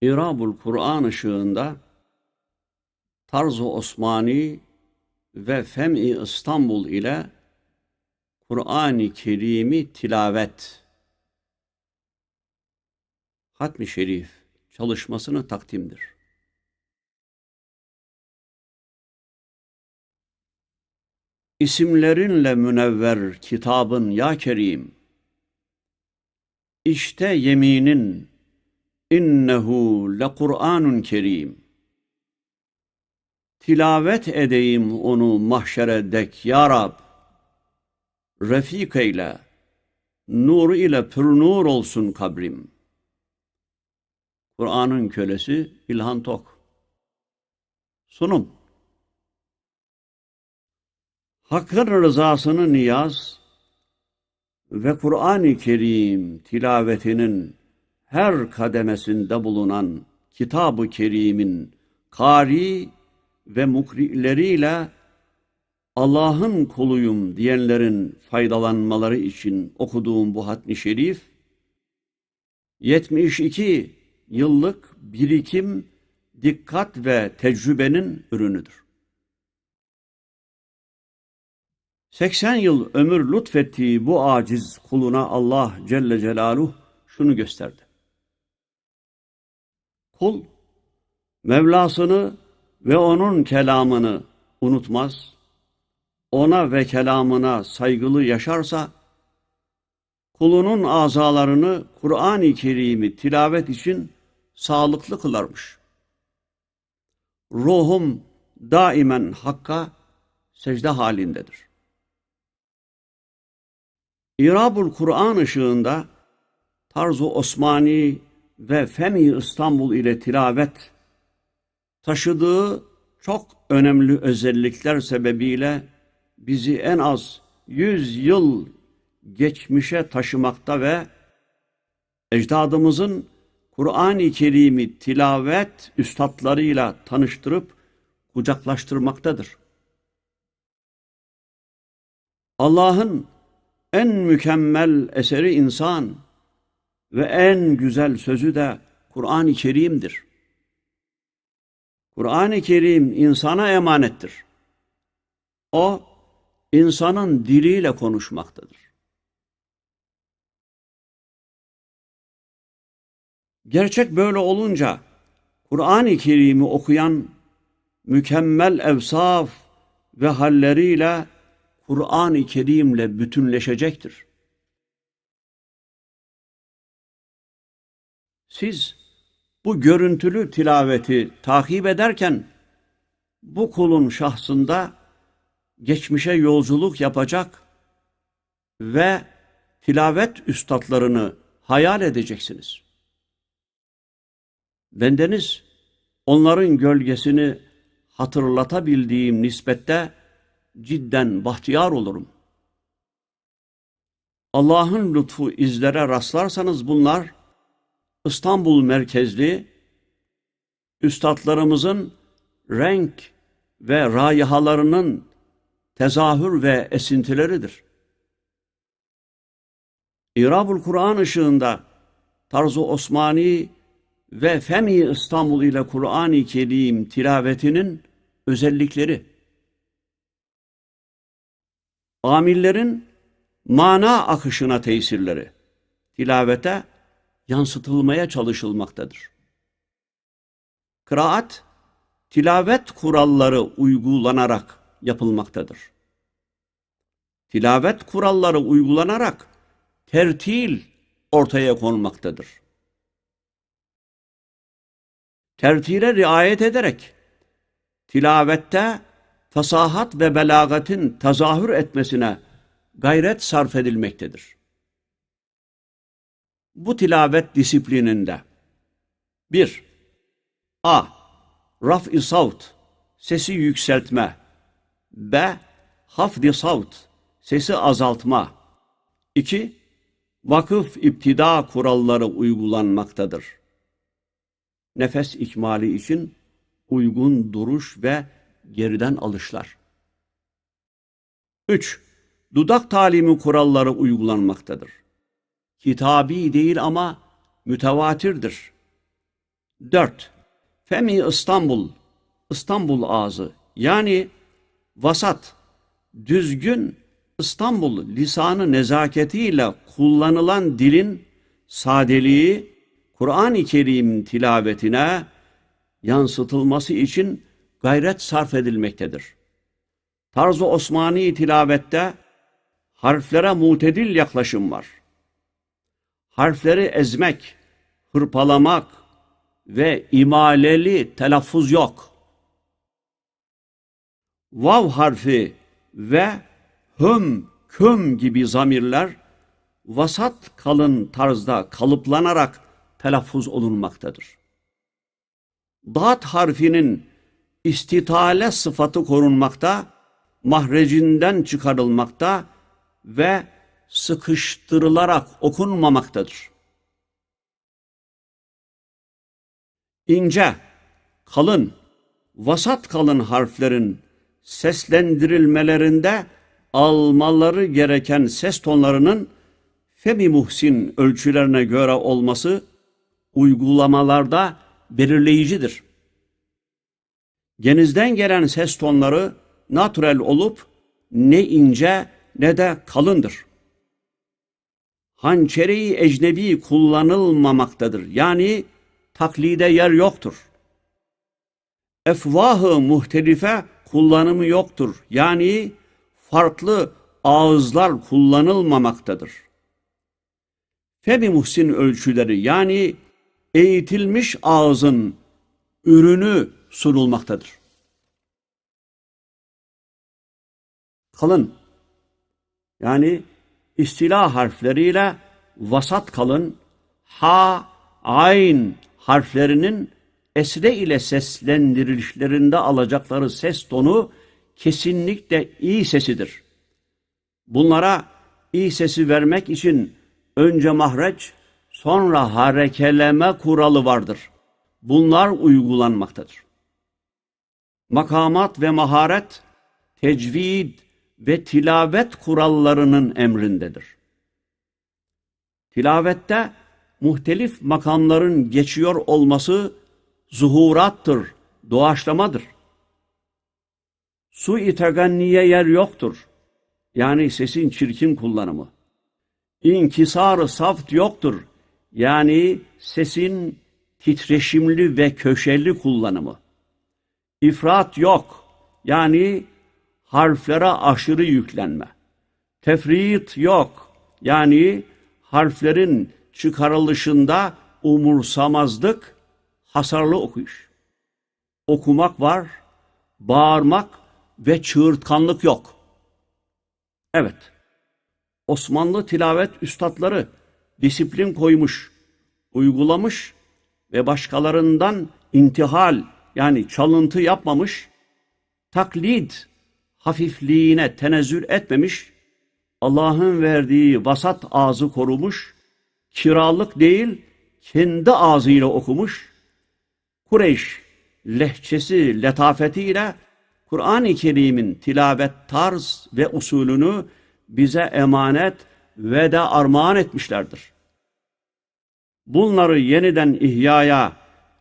İrabul Kur'an ışığında Tarz-ı Osmani ve Fem-i İstanbul ile Kur'an-ı Kerim'i tilavet Hatmi Şerif çalışmasını takdimdir. İsimlerinle münevver kitabın ya Kerim. İşte yeminin innehu le Kur'anun Kerim. Tilavet edeyim onu mahşere dek ya Rab. Refik eyle, nur ile pür nur olsun kabrim. Kur'an'ın kölesi İlhan Tok. Sunum Hakkın rızasını niyaz ve Kur'an-ı Kerim tilavetinin her kademesinde bulunan Kitab-ı Kerim'in kari ve mukri'leriyle Allah'ın kuluyum diyenlerin faydalanmaları için okuduğum bu hatmi şerif 72 yıllık birikim, dikkat ve tecrübenin ürünüdür. 80 yıl ömür lütfettiği bu aciz kuluna Allah Celle Celaluhu şunu gösterdi. Kul, Mevlasını ve onun kelamını unutmaz, ona ve kelamına saygılı yaşarsa, kulunun azalarını Kur'an-ı Kerim'i tilavet için sağlıklı kılarmış. Ruhum daimen Hakk'a secde halindedir. İrabul Kur'an ışığında Tarzu Osmani ve Femi İstanbul ile tilavet taşıdığı çok önemli özellikler sebebiyle bizi en az yüz yıl geçmişe taşımakta ve ecdadımızın Kur'an-ı Kerim'i tilavet üstadlarıyla tanıştırıp kucaklaştırmaktadır. Allah'ın en mükemmel eseri insan ve en güzel sözü de Kur'an-ı Kerim'dir. Kur'an-ı Kerim insana emanettir. O, insanın diliyle konuşmaktadır. Gerçek böyle olunca, Kur'an-ı Kerim'i okuyan mükemmel evsaf ve halleriyle Kur'an-ı Kerim'le bütünleşecektir. Siz bu görüntülü tilaveti takip ederken bu kulun şahsında geçmişe yolculuk yapacak ve tilavet üstadlarını hayal edeceksiniz. Bendeniz onların gölgesini hatırlatabildiğim nispette cidden bahtiyar olurum. Allah'ın lütfu izlere rastlarsanız bunlar İstanbul merkezli üstadlarımızın renk ve rayihalarının tezahür ve esintileridir. İrabul Kur'an ışığında Tarzu Osmani ve Femi İstanbul ile Kur'an-ı Kerim tilavetinin özellikleri amillerin mana akışına tesirleri tilavete yansıtılmaya çalışılmaktadır. Kıraat, tilavet kuralları uygulanarak yapılmaktadır. Tilavet kuralları uygulanarak tertil ortaya konulmaktadır. Tertile riayet ederek tilavette fasahat ve belagatin tezahür etmesine gayret sarf edilmektedir. Bu tilavet disiplininde 1. A. Raf-i savt, sesi yükseltme. B. Hafd-i savt, sesi azaltma. 2. Vakıf iptida kuralları uygulanmaktadır. Nefes ikmali için uygun duruş ve geriden alışlar. 3. Dudak talimi kuralları uygulanmaktadır. Kitabi değil ama mütevatirdir. 4. Femi İstanbul, İstanbul ağzı yani vasat, düzgün İstanbul lisanı nezaketiyle kullanılan dilin sadeliği Kur'an-ı Kerim tilavetine yansıtılması için gayret sarf edilmektedir. Tarz-ı Osmani tilavette harflere mutedil yaklaşım var. Harfleri ezmek, hırpalamak ve imaleli telaffuz yok. Vav harfi ve hüm, küm gibi zamirler vasat kalın tarzda kalıplanarak telaffuz olunmaktadır. Dat harfinin istitale sıfatı korunmakta, mahrecinden çıkarılmakta ve sıkıştırılarak okunmamaktadır. İnce, kalın, vasat kalın harflerin seslendirilmelerinde almaları gereken ses tonlarının Femi Muhsin ölçülerine göre olması uygulamalarda belirleyicidir. Genizden gelen ses tonları natürel olup ne ince ne de kalındır. Hançeri ecnebi kullanılmamaktadır. Yani taklide yer yoktur. Efvahı muhtelife kullanımı yoktur. Yani farklı ağızlar kullanılmamaktadır. Femi Muhsin ölçüleri yani eğitilmiş ağzın ürünü sunulmaktadır. Kalın yani istila harfleriyle vasat kalın ha, ayn harflerinin esre ile seslendirilişlerinde alacakları ses tonu kesinlikle iyi sesidir. Bunlara iyi sesi vermek için önce mahreç, sonra harekeleme kuralı vardır. Bunlar uygulanmaktadır. Makamat ve maharet, tecvid ve tilavet kurallarının emrindedir. Tilavette muhtelif makamların geçiyor olması zuhurattır, doğaçlamadır. Su-i teganniye yer yoktur. Yani sesin çirkin kullanımı. İnkisar-ı saft yoktur. Yani sesin titreşimli ve köşeli kullanımı. İfrat yok. Yani harflere aşırı yüklenme. Tefrit yok. Yani harflerin çıkarılışında umursamazlık, hasarlı okuyuş. Okumak var, bağırmak ve çığırtkanlık yok. Evet, Osmanlı tilavet üstadları disiplin koymuş, uygulamış ve başkalarından intihal yani çalıntı yapmamış, taklit hafifliğine tenezzül etmemiş, Allah'ın verdiği vasat ağzı korumuş, kiralık değil, kendi ağzıyla okumuş, Kureyş lehçesi, letafetiyle Kur'an-ı Kerim'in tilavet tarz ve usulünü bize emanet ve de armağan etmişlerdir. Bunları yeniden ihyaya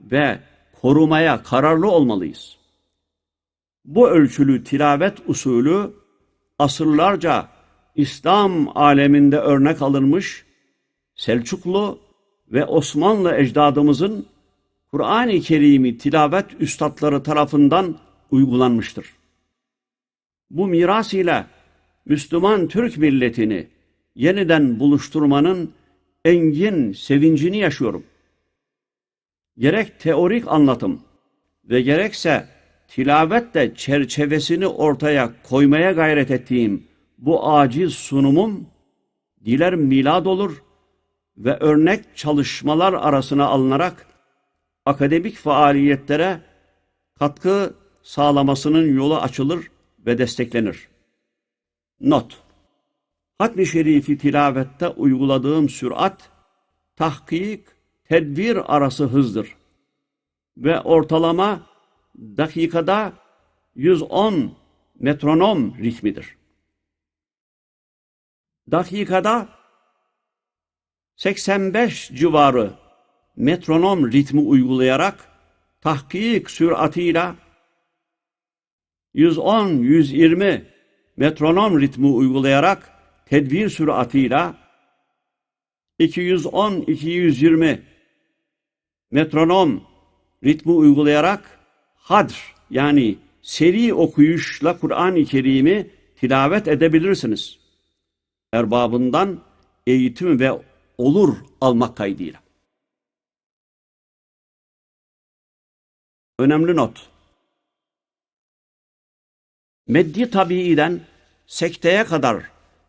ve korumaya kararlı olmalıyız. Bu ölçülü tilavet usulü asırlarca İslam aleminde örnek alınmış Selçuklu ve Osmanlı ecdadımızın Kur'an-ı Kerim'i tilavet üstadları tarafından uygulanmıştır. Bu miras ile Müslüman Türk milletini yeniden buluşturmanın engin sevincini yaşıyorum. Gerek teorik anlatım ve gerekse tilavetle çerçevesini ortaya koymaya gayret ettiğim bu aciz sunumum diler milad olur ve örnek çalışmalar arasına alınarak akademik faaliyetlere katkı sağlamasının yolu açılır ve desteklenir. Not Hatmi Şerifi tilavette uyguladığım sürat, tahkik, tedbir arası hızdır. Ve ortalama dakikada 110 metronom ritmidir. Dakikada 85 civarı metronom ritmi uygulayarak tahkik süratıyla 110-120 metronom ritmi uygulayarak tedbir süratıyla 210-220 metronom ritmi uygulayarak hadr yani seri okuyuşla Kur'an-ı Kerim'i tilavet edebilirsiniz. Erbabından eğitim ve olur almak kaydıyla. Önemli not. Meddi tabiiden sekteye kadar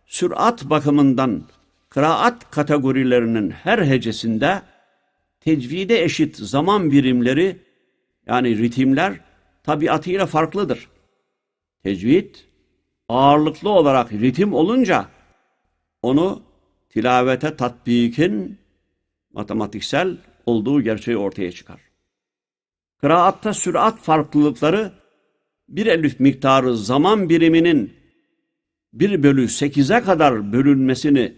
sürat bakımından kıraat kategorilerinin her hecesinde tecvide eşit zaman birimleri yani ritimler tabiatıyla farklıdır. Tecvid ağırlıklı olarak ritim olunca onu tilavete tatbikin matematiksel olduğu gerçeği ortaya çıkar. Kıraatta sürat farklılıkları bir elif miktarı zaman biriminin 1 bölü 8'e kadar bölünmesini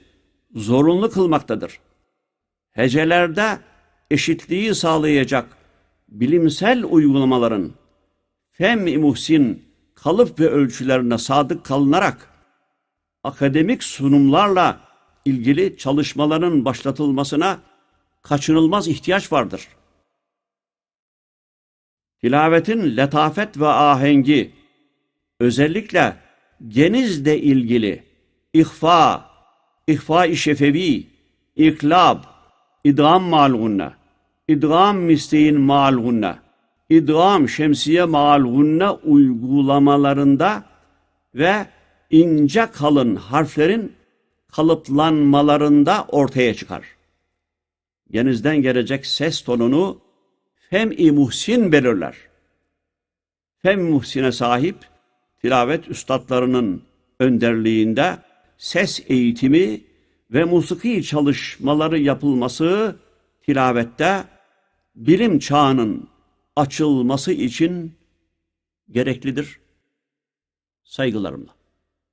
zorunlu kılmaktadır. Hecelerde eşitliği sağlayacak bilimsel uygulamaların fem-i muhsin kalıp ve ölçülerine sadık kalınarak akademik sunumlarla ilgili çalışmaların başlatılmasına kaçınılmaz ihtiyaç vardır. Tilavetin letafet ve ahengi özellikle genizle ilgili ihfa, ihfa-i şefevi, iklab, idgam malgunne, idgam misteyin malgunne, idgam şemsiye malgunne uygulamalarında ve ince kalın harflerin kalıplanmalarında ortaya çıkar. Genizden gelecek ses tonunu fem-i muhsin belirler. Fem-i muhsine sahip tilavet üstadlarının önderliğinde ses eğitimi ve musiki çalışmaları yapılması tilavette bilim çağının açılması için gereklidir. Saygılarımla.